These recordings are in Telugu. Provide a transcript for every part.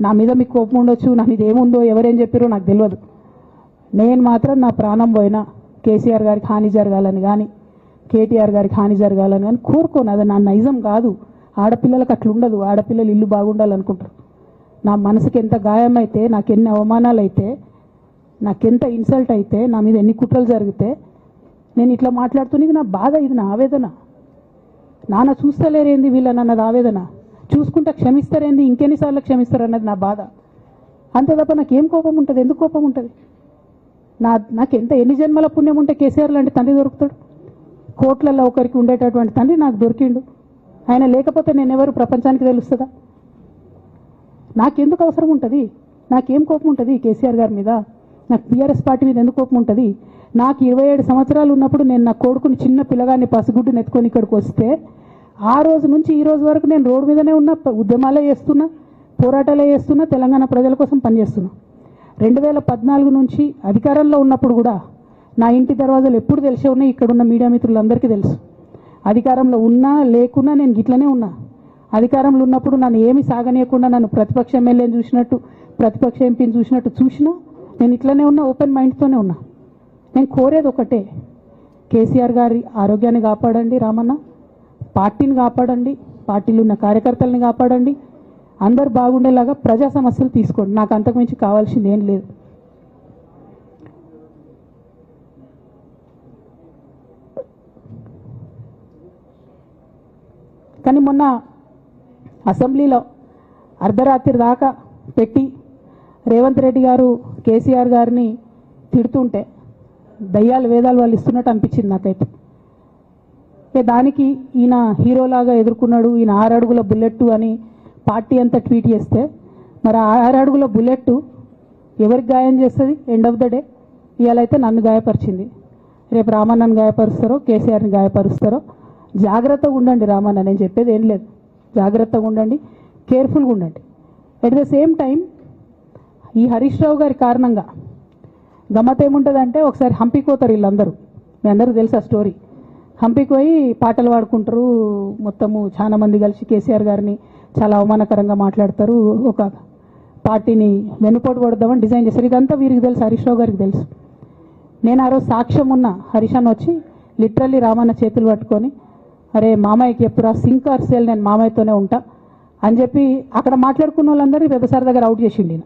నా మీద మీకు కోపం ఉండొచ్చు నా మీద ఏముందో ఎవరేం చెప్పారో నాకు తెలియదు. నేను మాత్రం నా ప్రాణం పోయినా కేసీఆర్ గారికి హాని జరగాలని కానీ కేటీఆర్ గారికి హాని జరగాలని కానీ కోరుకోను. అది నా నైజం కాదు. ఆడపిల్లలకు అట్లా ఉండదు. ఆడపిల్లలు ఇల్లు బాగుండాలనుకుంటారు. నా మనసుకి ఎంత గాయమైతే నాకు ఎన్ని అవమానాలు అయితే నాకెంత ఇన్సల్ట్ అయితే నా మీద ఎన్ని కుట్రలు జరిగితే నేను ఇట్లా మాట్లాడుతున్నది నా బాధ ఇది నా ఆవేదన. నాన్న చూస్తలేరేంది వీళ్ళని అన్నది ఆవేదన? చూసుకుంటే క్షమిస్తారేంది? ఇంకెన్నిసార్లు క్షమిస్తారు అన్నది నా బాధ. అంతే తప్ప నాకేం కోపం ఉంటుంది? ఎందుకు కోపం ఉంటుంది? నా నాకు ఎంత ఎన్ని జన్మల పుణ్యం ఉంటే కేసీఆర్ లాంటి తండ్రి దొరుకుతాడు? కోట్లలో ఒకరికి ఉండేటటువంటి తండ్రి నాకు దొరికిండు. ఆయన లేకపోతే నేను ఎవరు ప్రపంచానికి తెలుస్తుందా? నాకెందుకు అవసరం ఉంటుంది? నాకేం కోపం ఉంటుంది కేసీఆర్ గారి మీద? నాకు టీఆర్ఎస్ పార్టీ మీద ఎందుకు కోపం ఉంటుంది? నాకు ఇరవై ఏడు సంవత్సరాలు ఉన్నప్పుడు నేను నా కొడుకుని చిన్న పిల్లగాన్ని పసిగుడ్డుని ఎత్తుకొని ఇక్కడికి వస్తే ఆ రోజు నుంచి ఈ రోజు వరకు నేను రోడ్డు మీదనే ఉన్నా ఉద్యమాలే చేస్తున్నా పోరాటాలే చేస్తున్నా తెలంగాణ ప్రజల కోసం పనిచేస్తున్నా. రెండు వేల పద్నాలుగు నుంచి అధికారంలో ఉన్నప్పుడు కూడా నా ఇంటి దర్వాజాలు ఎప్పుడు తెలిసే ఉన్నాయి ఇక్కడ ఉన్న మీడియా మిత్రులందరికీ తెలుసు. అధికారంలో ఉన్నా లేకున్నా నేను గిట్లనే ఉన్నా. అధికారంలో ఉన్నప్పుడు నన్ను ఏమి సాగనీయకుండా నన్ను ప్రతిపక్ష ఎమ్మెల్యేని చూసినట్టు ప్రతిపక్ష ఎంపీని చూసినట్టు చూసినా నేను ఇట్లనే ఉన్నా ఓపెన్ మైండ్తోనే ఉన్నా. నేను కోరేది ఒకటే కేసీఆర్ గారి ఆరోగ్యాన్ని కాపాడండి రామన్న. పార్టీని కాపాడండి పార్టీలు ఉన్న కార్యకర్తల్ని కాపాడండి. అందరు బాగుండేలాగా ప్రజా సమస్యలు తీసుకోండి. నాకు అంతకుమించి కావాల్సింది ఏం లేదు. కానీ మొన్న అసెంబ్లీలో అర్ధరాత్రి దాకా పెట్టి రేవంత్ రెడ్డి గారు కేసీఆర్ గారిని తిడుతుంటే దయ్యాలు వేదాలు వాళ్ళు ఇస్తున్నట్టు అనిపించింది నాకైతే. దానికి ఈయన హీరోలాగా ఎదుర్కొన్నాడు. ఈయన ఆరు అడుగుల బుల్లెట్ అని పార్టీ అంతా ట్వీట్ చేస్తే మరి ఆరడుగుల ఆరు అడుగుల బుల్లెట్ ఎవరికి గాయం చేస్తుంది? ఎండ్ ఆఫ్ ద డే ఇవాళ అయితే నన్ను గాయపరిచింది. రేపు రామన్నను గాయపరుస్తారో కేసీఆర్ని గాయపరుస్తారో జాగ్రత్తగా ఉండండి రామన్న నేను చెప్పేది ఏం లేదు. జాగ్రత్తగా ఉండండి కేర్ఫుల్గా ఉండండి. అట్ ద సేమ్ టైం ఈ హరీష్ రావు గారి కారణంగా గమ్మత్ ఏముంటుందంటే ఒకసారి హంపికోతారు వీళ్ళందరూ. మీ అందరూ తెలుసు ఆ స్టోరీ హంపికి పోయి పాటలు పాడుకుంటారు. మొత్తము చాలా మంది కలిసి కేసీఆర్ గారిని చాలా అవమానకరంగా మాట్లాడతారు. ఒక పార్టీని వెనుపోటు పడదామని డిజైన్ చేశారు. ఇదంతా వీరికి తెలుసు హరీష్ రావు గారికి తెలుసు. నేను ఆ రోజు సాక్ష్యం ఉన్న హరీష్ వచ్చి లిటరల్లీ రామన్న చేతులు పట్టుకొని అరే మామయ్యకి ఎప్పుడు సింక్ ఆర్ సేల్? నేను మామయ్యతోనే ఉంటా అని చెప్పి అక్కడ మాట్లాడుకున్న వాళ్ళందరినీ పెద్దసారి దగ్గర అవుట్ చేసిండి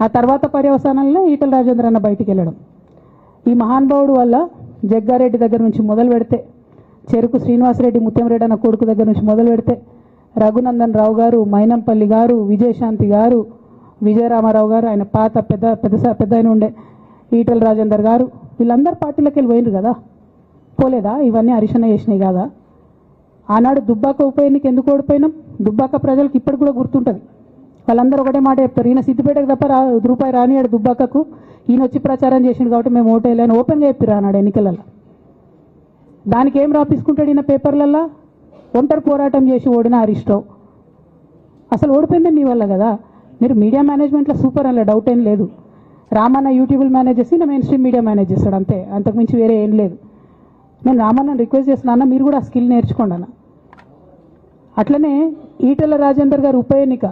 ఆ తర్వాత పర్యవసానంలో ఈటల రాజేంద్ర అన్న బయటికి వెళ్ళడం. ఈ మహానుభావుడు వల్ల జగ్గారెడ్డి దగ్గర నుంచి మొదలు పెడితే చెరుకు శ్రీనివాసరెడ్డి ముత్యంరెడ్డి అన్న కొడుకు దగ్గర నుంచి మొదలు పెడితే రఘునందన్ రావు గారు మైనంపల్లి గారు విజయశాంతి గారు విజయరామారావు గారు ఆయన పాత పెద్ద పెద్ద పెద్ద ఆయన ఉండే ఈటల రాజేందర్ గారు వీళ్ళందరూ పార్టీలోకి వెళ్ళి పోయినారు కదా? పోలేదా? ఇవన్నీ అరిశన చేసినాయి కదా? ఆనాడు దుబ్బాక ఉప ఎన్నిక ఎందుకు ఓడిపోయినాం? దుబ్బాక ప్రజలకు ఇప్పటికి కూడా గుర్తుంటుంది. వాళ్ళందరూ ఒకటే మాట చెప్తారు ఈయన సిద్దిపేటకు తప్ప రూపాయి రానియాడు దుబ్బాకకు. ఈయన వచ్చి ప్రచారం చేసిండు కాబట్టి మేము ఓటేయాలని ఓపెన్ చెప్పిర్రు అన్నాడు ఎన్నికలలో దానికి ఏం రాపించుకుంటాడు ఈయన పేపర్లల్లో? ఒంటరి పోరాటం చేసి ఓడిన హరీష్ రావు అసలు ఓడిపోయింది మీ వల్ల కదా? మీరు మీడియా మేనేజ్మెంట్లో సూపర్ అలా డౌట్ ఏం లేదు. రామన్న యూట్యూబ్లు మేనేజ్ చేసి నా మెయిన్ స్ట్రీమ్ మీడియా మేనేజ్ చేస్తాడు అంతే. అంతకుమించి వేరే ఏం లేదు. నేను రామన్న రిక్వెస్ట్ చేస్తున్నా అన్న మీరు కూడా ఆ స్కిల్ నేర్చుకోండి అన్న. అట్లనే ఈటల రాజేందర్ గారు ఉప ఎన్నిక.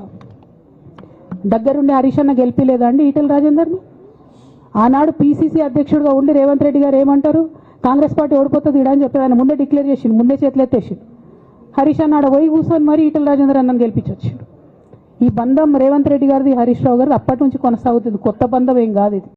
దగ్గరుండి హరీష్ అన్న గెలిపిలేదా అండి ఈటల రాజేందర్ని? ఆనాడు పీసీసీ అధ్యక్షుడిగా ఉండి రేవంత్ రెడ్డి గారు ఏమంటారు? కాంగ్రెస్ పార్టీ ఓడిపోతుంది ఇడా అని చెప్పి ఆయన ముందే డిక్లేర్ చేసిండు. ముందే చేతులెత్తేసి హరీష్ అన్నాడు వై పోయి కూర్చొని మరి ఈటల రాజేంద్ర అన్నని గెలిపించొచ్చాడు. ఈ బంధం రేవంత్ రెడ్డి గారిది హరీష్ రావు గారిది అప్పటి నుంచి కొనసాగుతుంది. కొత్త బంధం ఏం కాదు ఇది.